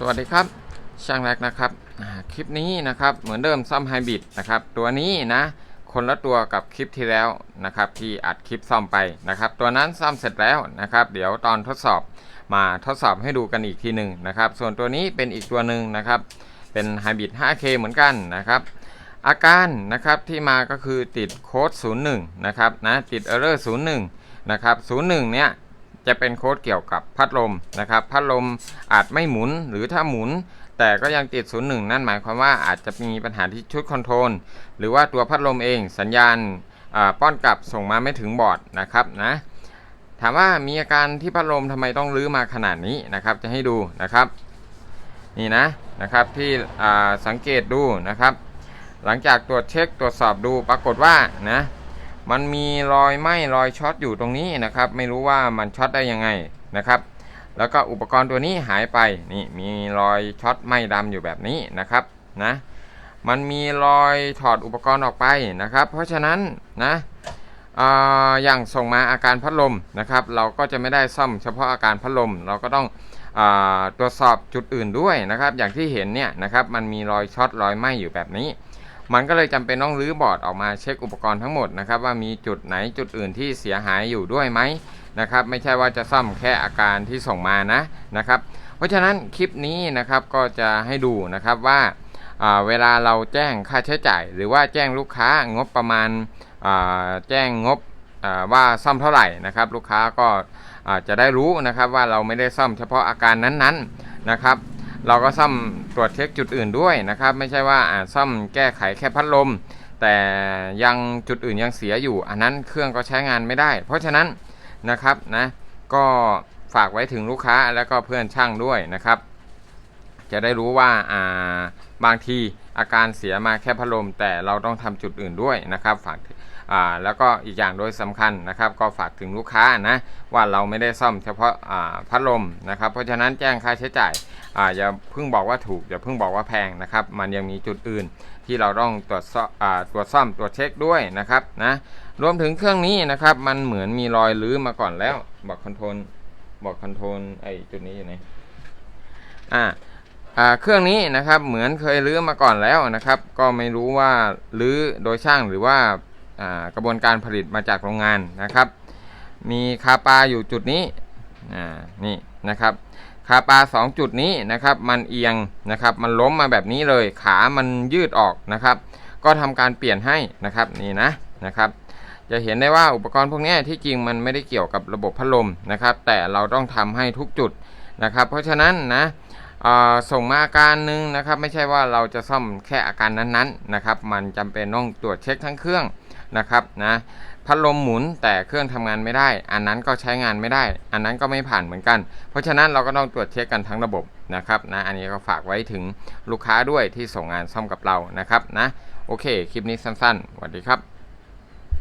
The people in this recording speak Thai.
สวัสดีครับ ช่างแรกนะครับ คลิปนี้นะครับเหมือนเดิมซ่อมไฮบริดนะครับตัวนี้นะคนละตัวกับคลิปที่แล้วนะครับที่อัดคลิปซ่อมไปนะครับตัวนั้นซ่อมเสร็จแล้วนะครับ เดี๋ยวตอนทดสอบมาทดสอบให้ดูกันอีกทีหนึ่งนะครับส่วนตัวนี้เป็นอีกตัวหนึ่งนะครับเป็นไฮบริด 5K เหมือนกันนะครับอาการนะครับที่มาก็คือติดโค้ด01นะครับนะติด error 01นะครับ01เนี่ย จะเป็นโค้ดเกี่ยวกับพัดลมนะครับ พัดลมอาจไม่หมุนหรือถ้าหมุน แต่ก็ยังติด 01 นั่นหมายความว่าอาจจะมีปัญหาที่ชุดคอนโทรลหรือว่าตัวพัดลมเองสัญญาณป้อนกลับส่งมาไม่ถึงบอร์ดนะครับนะถามว่ามีอาการที่พัดลมทำไมต้องรื้อมาขนาดนี้นะครับ จะให้ดูนะครับ นี่นะนะครับที่สังเกตดูนะครับ หลังจากตรวจเช็คตรวจสอบดูปรากฏว่านะ มันมีรอยไหม้รอยช็อตอยู่ตรงนี้นะครับ ไม่รู้ว่ามันช็อตได้ยังไงนะครับ แล้วก็อุปกรณ์ตัวนี้หายไปนี่มีรอยช็อตไหม้ดำอยู่แบบนี้นะครับนะมันมีรอยถอดอุปกรณ์ออกไปนะครับ เพราะฉะนั้นนะออย่างส่งมาอาการพัดลมนะครับ เราก็จะไม่ได้ซ่อมเฉพาะอาการพัดลม เราก็ต้องอตรวจสอบจุดอื่นด้วยนะครับ อย่างที่เห็นเนี่ยนะครับมันมีรอยช็อตรอยไหม้อยู่แบบนี้ มันก็เลยจำเป็นต้องรื้อบอร์ดออกมาเช็คอุปกรณ์ทั้งหมดนะครับว่ามีจุดไหนจุดอื่นที่เสียหายอยู่ด้วยไหมนะครับไม่ใช่ว่าจะซ่อมแค่อาการที่ส่งมานะนะครับเพราะฉะนั้นคลิปนี้นะครับก็จะให้ดูนะครับว่าาเวลาเราแจ้งค่าใช้จ่าย หรือว่าแจ้งลูกค้างบประมาณาแจ้งงบว่าซ่อมเท่าไหร่นะครับ ลูกค้าก็าจจะได้รู้นะครับว่าเราไม่ได้ซ่อมเฉพาะอาการนั้นๆนะครับ เราก็ซ่อมตรวจเช็คจุดอื่นด้วยนะครับ ไม่ใช่ว่าซ่อมแก้ไขแค่พัดลม แต่ยังจุดอื่นยังเสียอยู่ อันนั้นเครื่องก็ใช้งานไม่ได้ เพราะฉะนั้นนะครับนะก็ฝากไว้ถึงลูกค้าแล้วก็เพื่อนช่างด้วยนะครับ จะได้รู้ว่าอ่าบางทีอาการเสียมาแค่พัดลม แต่เราต้องทำจุดอื่นด้วยนะครับฝากอ่าแล้วก็อีกอย่างโดยสำคัญนะครับ ก็ฝากถึงลูกค้านะว่าเราไม่ได้ซ่อมเฉพาะอ่าพัดลมนะครับ เพราะฉะนั้นแจ้งค่าใช้จ่าย อ่าอย่าเพิ่งบอกว่าถูกอย่าเพิ่งบอกว่าแพงนะครับ มันยังมีจุดอื่นที่เราต้องตรวจสอบอ่าตรวจซ่อมตรวจเช็คด้วยนะครับนะรวมถึงเครื่องนี้นะครับ มันเหมือนมีรอยลื้อมาก่อนแล้ว บอกคอนโทรลบอกคอนโทรลไอจุดนี้อยู่ไหนอ่าอ่าเครื่องนี้นะครับเหมือนเคยลื้อมาก่อนแล้วนะครับ ก็ไม่รู้ว่าลื้อโดยช่างหรือว่ากระบวนการผลิตมาจากโรงงานนะครับ มีคาปาอยู่จุดนี้นี่นะครับ คาปลา2 จุดนี้นะครับมันเอียงนะครับมันล้มมาแบบนี้เลยขามันยืดออกนะครับ ก็ทำการเปลี่ยนให้นะครับนี่นะนะครับจะเห็นได้ว่าอุปกรณ์พวกนี้ที่จริงมันไม่ได้เกี่ยวกับระบบพัดลมนะครับ แต่เราต้องทำให้ทุกจุดนะครับ เพราะฉะนั้นนะส่งมาอาการหนึ่งนะครับ ไม่ใช่ว่าเราจะซ่อมแค่อาการนั้นๆนะครับ มันจำเป็นต้องตรวจเช็คทั้งเครื่อง นะครับนะพัดลมหมุนแต่เครื่องทำงานไม่ได้ อันนั้นก็ใช้งานไม่ได้ อันนั้นก็ไม่ผ่านเหมือนกัน เพราะฉะนั้นเราก็ต้องตรวจเช็คกันทั้งระบบนะครับนะอันนี้ก็ฝากไว้ถึงลูกค้าด้วยที่ส่งงานซ่อมกับเรานะครับนะโอเค คลิปนี้สั้นๆสวัสดีครับ